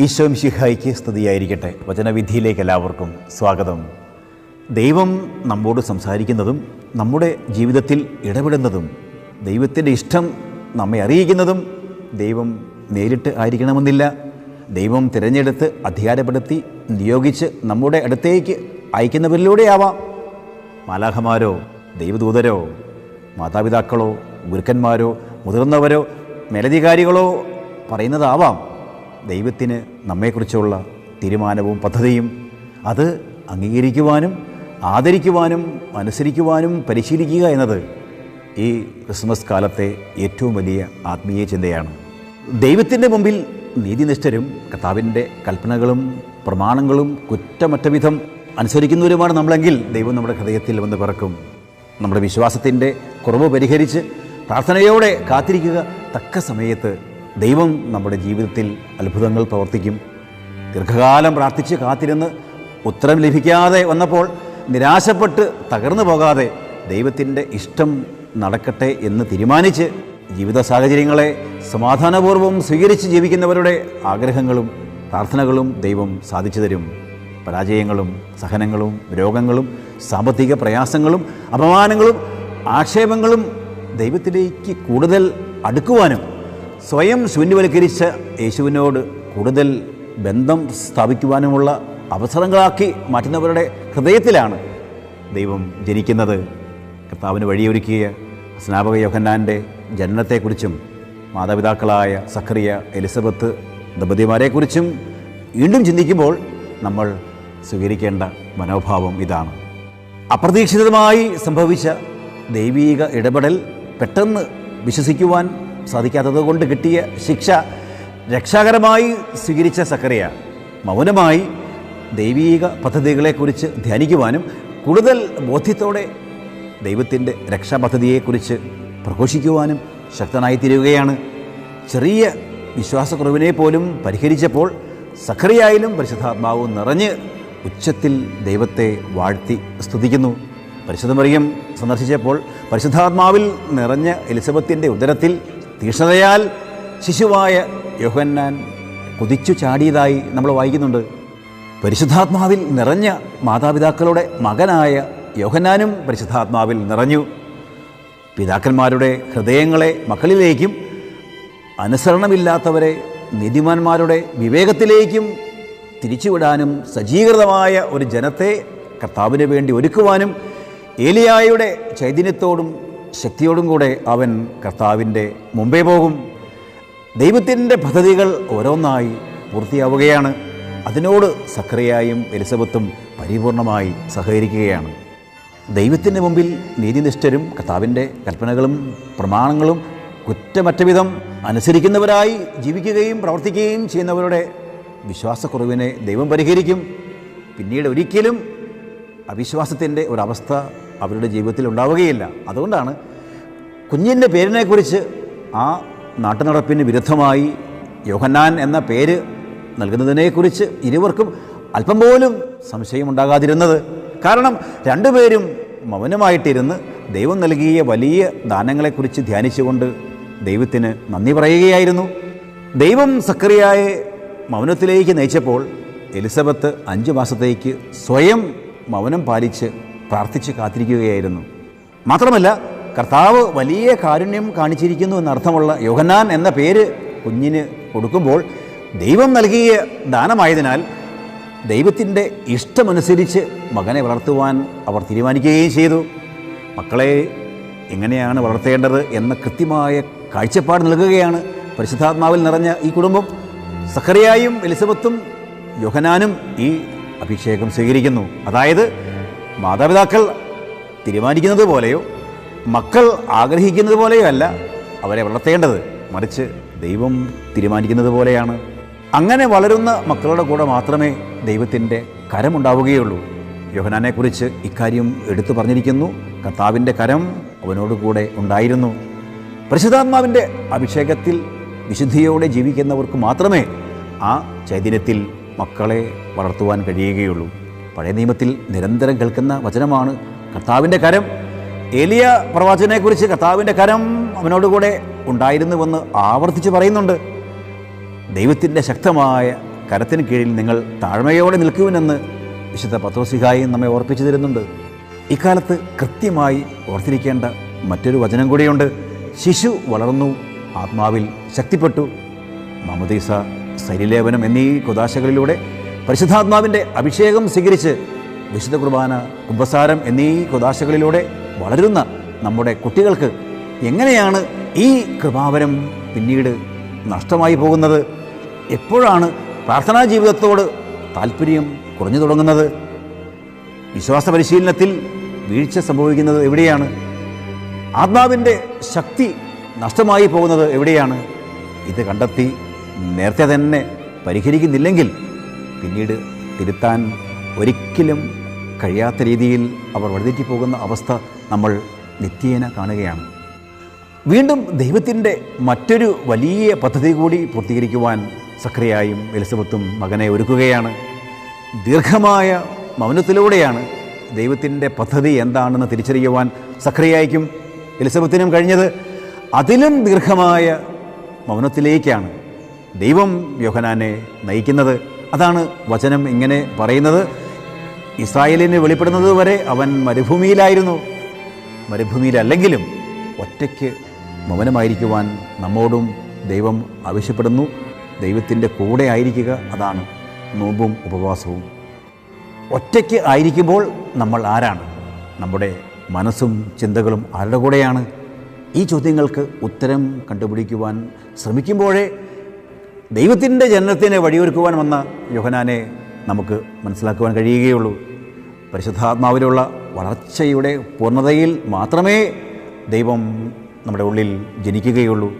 ഈശോ ശിഹായിക്ക് സ്തുതിയായിരിക്കട്ടെ. വചനവിധിയിലേക്ക് എല്ലാവർക്കും സ്വാഗതം. ദൈവം നമ്മോട് സംസാരിക്കുന്നതും നമ്മുടെ ജീവിതത്തിൽ ഇടപെടുന്നതും ദൈവത്തിന്റെ ഇഷ്ടം നമ്മെ അറിയിക്കുന്നതും ദൈവം നേരിട്ട് ആയിരിക്കണമെന്നില്ല. ദൈവം തിരഞ്ഞെടുത്ത് അധികാരപ്പെടുത്തി നിയോഗിച്ച് നമ്മുടെ അടുത്തേക്ക് അയക്കുന്നവരിലൂടെയാവാം മാലാഹമാരോ ദൈവദൂതരോ മാതാപിതാക്കളോ ഗുരുക്കന്മാരോ മുതിർന്നവരോ മേലധികാരികളോ പറയുന്നതാവാം. ദൈവത്തിന് നമ്മെക്കുറിച്ചുള്ള തീരുമാനവും പദ്ധതിയും അത് അംഗീകരിക്കുവാനും ആദരിക്കുവാനും അനുസരിക്കുവാനും പരിശീലിക്കുക എന്നത് ഈ ക്രിസ്മസ് കാലത്തെ ഏറ്റവും വലിയ ആത്മീയ ചിന്തയാണ്. ദൈവത്തിന്റെ മുമ്പിൽ നീതിനിഷ്ഠരും കർത്താവിന്റെ കൽപ്പനകളും പ്രമാണങ്ങളും കുറ്റമറ്റ വിധം അനുസരിക്കുന്നവരുമാണ് നമ്മളെങ്കിൽ ദൈവം നമ്മുടെ ഹൃദയത്തിൽ വന്ന് പിറക്കും. നമ്മുടെ വിശ്വാസത്തിന്റെ കുറവ് പരിഹരിച്ച് പ്രാർത്ഥനയോടെ കാത്തിരിക്കുക തക്ക സമയത്ത് ദൈവം നമ്മുടെ ജീവിതത്തിൽ അത്ഭുതങ്ങൾ പ്രവർത്തിക്കും. ദീർഘകാലം പ്രാർത്ഥിച്ച് കാത്തിരുന്ന് ഉത്തരം ലഭിക്കാതെ വന്നപ്പോൾ നിരാശപ്പെട്ട് തകർന്നു പോകാതെ ദൈവത്തിന്റെ ഇഷ്ടം നടക്കട്ടെ എന്ന് തീരുമാനിച്ച് ജീവിത സാഹചര്യങ്ങളെ സമാധാനപൂർവം സ്വീകരിച്ച് ജീവിക്കുന്നവരുടെ ആഗ്രഹങ്ങളും പ്രാർത്ഥനകളും ദൈവം സാധിച്ചു തരും. പരാജയങ്ങളും സഹനങ്ങളും രോഗങ്ങളും സാമ്പത്തിക പ്രയാസങ്ങളും അപമാനങ്ങളും ആക്ഷേപങ്ങളും ദൈവത്തിലേക്ക് കൂടുതൽ അടുക്കുവാനും സ്വയം ശൂന്യവൽക്കരിച്ച യേശുവിനോട് കൂടുതൽ ബന്ധം സ്ഥാപിക്കുവാനുമുള്ള അവസരങ്ങളാക്കി മാറ്റുന്നവരുടെ ഹൃദയത്തിലാണ് ദൈവം ജനിക്കുന്നത്. കർത്താവിന് വഴിയൊരുക്കിയ സ്നാപക യോഹന്നാന്റെ ജനനത്തെക്കുറിച്ചും മാതാപിതാക്കളായ സക്രിയ എലിസബത്ത് ദമ്പതിമാരെക്കുറിച്ചും വീണ്ടും ചിന്തിക്കുമ്പോൾ നമ്മൾ സ്വീകരിക്കേണ്ട മനോഭാവം ഇതാണ്. അപ്രതീക്ഷിതമായി സംഭവിച്ച ദൈവീക ഇടപെടൽ പെട്ടെന്ന് വിശ്വസിക്കുവാൻ സാധിക്കാത്തത് കൊണ്ട് കിട്ടിയ ശിക്ഷ രക്ഷാകരമായി സ്വീകരിച്ച സക്കറിയ മൗനമായി ദൈവീക പദ്ധതികളെക്കുറിച്ച് ധ്യാനിക്കുവാനും കൂടുതൽ ബോധ്യത്തോടെ ദൈവത്തിന്റെ രക്ഷാപദ്ധതിയെക്കുറിച്ച് പ്രഘോഷിക്കുവാനും ശക്തനായി തീരുകയാണ് ചെറിയ വിശ്വാസക്കുറവിനെ പോലും പരിഹരിച്ചപ്പോൾ സഖറിയായാലും പരിശുദ്ധാത്മാവ് നിറഞ്ഞ് ഉച്ചത്തിൽ ദൈവത്തെ വാഴ്ത്തി സ്തുതിക്കുന്നു. പരിശുദ്ധമറിയം സന്ദർശിച്ചപ്പോൾ പരിശുദ്ധാത്മാവിൽ നിറഞ്ഞ എലിസബത്തിന്റെ ഉദരത്തിൽ തീക്ഷ്ണതയാൽ ശിശുവായ യോഹന്നാൻ കുതിച്ചു ചാടിയതായി നമ്മൾ വായിക്കുന്നുണ്ട്. പരിശുദ്ധാത്മാവിൽ നിറഞ്ഞ മാതാപിതാക്കളുടെ മകനായ യോഹന്നാനും പരിശുദ്ധാത്മാവിൽ നിറഞ്ഞു. പിതാക്കന്മാരുടെ ഹൃദയങ്ങളെ മക്കളിലേക്കും അനുസരണമില്ലാത്തവരെ നീതിമാന്മാരുടെ വിവേകത്തിലേക്കും തിരിച്ചുവിടാനും സജ്ജീകൃതമായ ഒരു ജനത്തെ കർത്താവിന് വേണ്ടി ഒരുക്കുവാനും ഏലിയായുടെ ചൈതന്യത്തോടും ശക്തിയോടും കൂടെ അവൻ കർത്താവിന്റെ മുമ്പേ പോകും. ദൈവത്തിന്റെ പദ്ധതികൾ ഓരോന്നായി പൂർത്തിയാവുകയാണ്. അതിനോട് സക്രിയായും എലിസബത്തും പരിപൂർണമായി സഹകരിക്കുകയാണ്. ദൈവത്തിന്റെ മുമ്പിൽ നീതിനിഷ്ഠരും കർത്താവിന്റെ കൽപ്പനകളും പ്രമാണങ്ങളും കുറ്റമറ്റ വിധം അനുസരിക്കുന്നവരായി ജീവിക്കുകയും പ്രവർത്തിക്കുകയും ചെയ്യുന്നവരുടെ വിശ്വാസക്കുറവിനെ ദൈവം പരിഹരിക്കും. പിന്നീട് ഒരിക്കലും അവിശ്വാസത്തിന്റെ ഒരവസ്ഥ അവരുടെ ജീവിതത്തിൽ ഉണ്ടാവുകയില്ല. അതുകൊണ്ടാണ് കുഞ്ഞിന്റെ പേരിനെക്കുറിച്ച് ആ നാട്ടുനടപ്പിന് വിരുദ്ധമായി യോഹന്നാൻ എന്ന പേര് നൽകുന്നതിനെക്കുറിച്ച് ഇരുവർക്കും അല്പം പോലും സംശയമുണ്ടാകാതിരുന്നത്. കാരണം രണ്ടുപേരും മൗനമായിട്ടിരുന്ന് ദൈവം നൽകിയ വലിയ ദാനങ്ങളെക്കുറിച്ച് ധ്യാനിച്ചുകൊണ്ട് ദൈവത്തിന് നന്ദി പറയുകയായിരുന്നു. ദൈവം സക്രിയായെ മൗനത്തിലേക്ക് നയിച്ചപ്പോൾ എലിസബത്ത് അഞ്ച് മാസത്തേക്ക് സ്വയം മൗനം പാലിച്ച് പ്രാർത്ഥിച്ച് കാത്തിരിക്കുകയായിരുന്നു. മാത്രമല്ല കർത്താവ് വലിയ കാരുണ്യം കാണിച്ചിരിക്കുന്നു എന്നർത്ഥമുള്ള യോഹന്നാൻ എന്ന പേര് കുഞ്ഞിന് കൊടുക്കുമ്പോൾ ദൈവം നൽകിയ ദാനമായതിനാൽ ദൈവത്തിന്റെ ഇഷ്ടമനുസരിച്ച് മകനെ വളർത്തുവാൻ അവർ തീരുമാനിക്കുകയും ചെയ്തു. മക്കളെ എങ്ങനെയാണ് വളർത്തേണ്ടത് എന്ന കൃത്യമായ കാഴ്ചപ്പാട് നൽകുകയാണ് പരിശുദ്ധാത്മാവിൽ നിറഞ്ഞ ഈ കുടുംബം. സഖറിയായും എലിസബത്തും യോഹനാനും ഈ അഭിഷേകം സ്വീകരിക്കുന്നു. അതായത് മാതാപിതാക്കൾ തീരുമാനിക്കുന്നത് പോലെയോ മക്കൾ ആഗ്രഹിക്കുന്നത് പോലെയോ അല്ല അവരെ വളർത്തേണ്ടത്. മറിച്ച് ദൈവം തീരുമാനിക്കുന്നത് പോലെയാണ്. അങ്ങനെ വളരുന്ന മക്കളുടെ കൂടെ മാത്രമേ ദൈവത്തിന്റെ കരമുണ്ടാവുകയുള്ളൂ. യോഹനാനെക്കുറിച്ച് ഇക്കാര്യം എടുത്തു പറഞ്ഞിരിക്കുന്നു. കർത്താവിന്റെ കരം അവനോട് കൂടെ ഉണ്ടായിരുന്നു. പരിശുദ്ധാത്മാവിന്റെ അഭിഷേകത്തിൽ വിശുദ്ധിയോടെ ജീവിക്കുന്നവർക്ക് മാത്രമേ ആ ചൈതന്യത്തിൽ മക്കളെ വളർത്തുവാൻ കഴിയുകയുള്ളൂ. പഴയ നിയമത്തിൽ നിരന്തരം കേൾക്കുന്ന വചനമാണ് കർത്താവിന്റെ കരം. ഏലിയ പ്രവാചനെക്കുറിച്ച് കർത്താവിന്റെ കരം അവനോടുകൂടെ ഉണ്ടായിരുന്നുവെന്ന് ആവർത്തിച്ച് പറയുന്നുണ്ട്. ദൈവത്തിന്റെ ശക്തമായ കരത്തിന് കീഴിൽ നിങ്ങൾ താഴ്മയോടെ നിൽക്കുവിനെന്ന് വിശുദ്ധ പത്രോസിഹായി നമ്മെ ഓർപ്പിച്ചു തരുന്നുണ്ട്. ഇക്കാലത്ത് കൃത്യമായി ഓർത്തിരിക്കേണ്ട മറ്റൊരു വചനം കൂടിയുണ്ട്. ശിശു വളർന്നു ആത്മാവിൽ ശക്തിപ്പെട്ടു. മമദീസ ശരീലേപനം എന്നീ കുദാശകളിലൂടെ പരിശുദ്ധാത്മാവിന്റെ അഭിഷേകം സ്വീകരിച്ച് വിശുദ്ധ കുർബാന കുമ്പസാരം എന്നീ കുദാശകളിലൂടെ വളരുന്ന നമ്മുടെ കുട്ടികൾക്ക് എങ്ങനെയാണ് ഈ കൃപാവരം പിന്നീട് നഷ്ടമായി പോകുന്നത്? എപ്പോഴാണ് പ്രാർത്ഥനാ ജീവിതത്തോട് താല്പര്യം കുറഞ്ഞു തുടങ്ങുന്നത്? വിശ്വാസ പരിശീലനത്തിൽ വീഴ്ച സംഭവിക്കുന്നത് എവിടെയാണ്? ആത്മാവിന്റെ ശക്തി നഷ്ടമായി പോകുന്നത് എവിടെയാണ്? ഇത് കണ്ടെത്തി നേരത്തെ തന്നെ പരിഹരിക്കുന്നില്ലെങ്കിൽ പിന്നീട് തിരുത്താൻ ഒരിക്കലും കഴിയാത്ത രീതിയിൽ അവർ വഴിതെറ്റി പോകുന്ന അവസ്ഥ നമ്മൾ നിത്യേന കാണുകയാണ്. വീണ്ടും ദൈവത്തിന്റെ മറ്റൊരു വലിയ പദ്ധതി കൂടി പൂർത്തീകരിക്കുവാൻ സക്രിയായും എലിസബത്തും മകനെ ഒരുക്കുകയാണ്. ദീർഘമായ മൗനത്തിലൂടെയാണ് ദൈവത്തിന്റെ പദ്ധതി എന്താണെന്ന് തിരിച്ചറിയുവാൻ സക്രിയായ്ക്കും എലിസബത്തിനും കഴിഞ്ഞത്. അതിലും ദീർഘമായ മൗനത്തിലേക്കാണ് ദൈവം യോഹനാനെ നയിക്കുന്നത്. അതാണ് വചനം ഇങ്ങനെ പറയുന്നത്. ഇസ്രായേലിന് വെളിപ്പെടുന്നത് വരെ അവൻ മരുഭൂമിയിലായിരുന്നു. മരുഭൂമിയിലല്ലെങ്കിലും ഒറ്റയ്ക്ക് മൗനമായിരിക്കുവാൻ നമ്മോടും ദൈവം ആവശ്യപ്പെടുന്നു. ദൈവത്തിന്റെ കൂടെ ആയിരിക്കുക അതാണ് നോമ്പും ഉപവാസവും. ഒറ്റയ്ക്ക് ആയിരിക്കുമ്പോൾ നമ്മൾ ആരാണ്? നമ്മുടെ മനസ്സും ചിന്തകളും ആരുടെ കൂടെയാണ്? ഈ ചോദ്യങ്ങൾക്ക് ഉത്തരം കണ്ടുപിടിക്കുവാൻ ശ്രമിക്കുമ്പോഴേ ദൈവത്തിന്റെ ജനനത്തിന് വഴിയൊരുക്കുവാൻ വന്ന യോഹനാനെ നമുക്ക് മനസ്സിലാക്കുവാൻ കഴിയുകയുള്ളൂ. പരിശുദ്ധാത്മാവിലുള്ള വളർച്ചയുടെ പൂർണതയിൽ മാത്രമേ ദൈവം നമ്മുടെ ഉള്ളിൽ ജനിക്കുകയുള്ളൂ.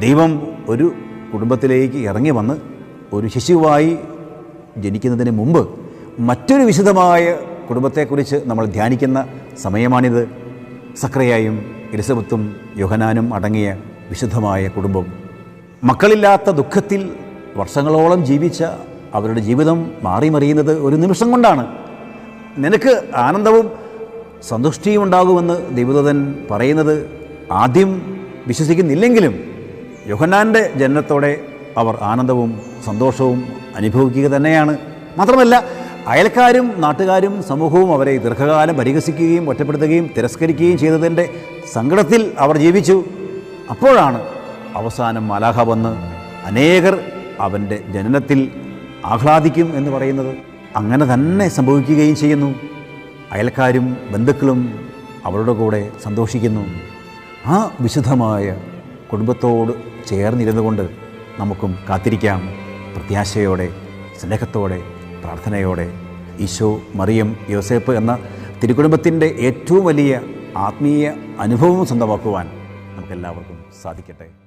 ദൈവം ഒരു കുടുംബത്തിലേക്ക് ഇറങ്ങി വന്ന് ഒരു ശിശുവായി ജനിക്കുന്നതിന് മുമ്പ് മറ്റൊരു വിശദമായ കുടുംബത്തെക്കുറിച്ച് നമ്മൾ ധ്യാനിക്കുന്ന സമയമാണിത്. സക്രയായും എലിസബത്തും യോഹനാനും അടങ്ങിയ വിശുദ്ധമായ കുടുംബം. മക്കളില്ലാത്ത ദുഃഖത്തിൽ വർഷങ്ങളോളം ജീവിച്ച അവരുടെ ജീവിതം മാറിമറിയുന്നത് ഒരു നിമിഷം കൊണ്ടാണ്. നിനക്ക് ആനന്ദവും സന്തുഷ്ടിയും ഉണ്ടാകുമെന്ന് ദൈവദൂതൻ പറയുന്നത് ആദ്യം വിശ്വസിക്കുന്നില്ലെങ്കിലും യോഹന്നാന്റെ ജനനത്തോടെ അവർ ആനന്ദവും സന്തോഷവും അനുഭവിക്കുക തന്നെയാണ്. മാത്രമല്ല അയൽക്കാരും നാട്ടുകാരും സമൂഹവും അവരെ ദീർഘകാലം പരിഹസിക്കുകയും ഒറ്റപ്പെടുത്തുകയും തിരസ്കരിക്കുകയും ചെയ്തതിന്റെ സങ്കടത്തിൽ അവർ ജീവിച്ചു. അപ്പോഴാണ് അവസാനം മലാഹ വന്ന് അനേകർ അവന്റെ ജനനത്തിൽ ആഹ്ലാദിക്കും എന്ന് പറയുന്നത് അങ്ങനെ തന്നെ സംഭവിക്കുകയും ചെയ്യുന്നു. അയൽക്കാരും ബന്ധുക്കളും അവരുടെ കൂടെ സന്തോഷിക്കുന്നു. ആ വിശുദ്ധമായ കുടുംബത്തോട് ചേർന്നിരുന്നു കൊണ്ട് നമുക്കും കാത്തിരിക്കാം. പ്രത്യാശയോടെ സ്നേഹത്തോടെ പ്രാർത്ഥനയോടെ. ഈശോ മറിയം യോസേപ്പ് എന്ന തിരുക്കുടുംബത്തിന്റെ ഏറ്റവും വലിയ ആത്മീയ അനുഭവം സ്വന്തമാക്കുവാൻ നമുക്കെല്ലാവർക്കും സാധിക്കട്ടെ.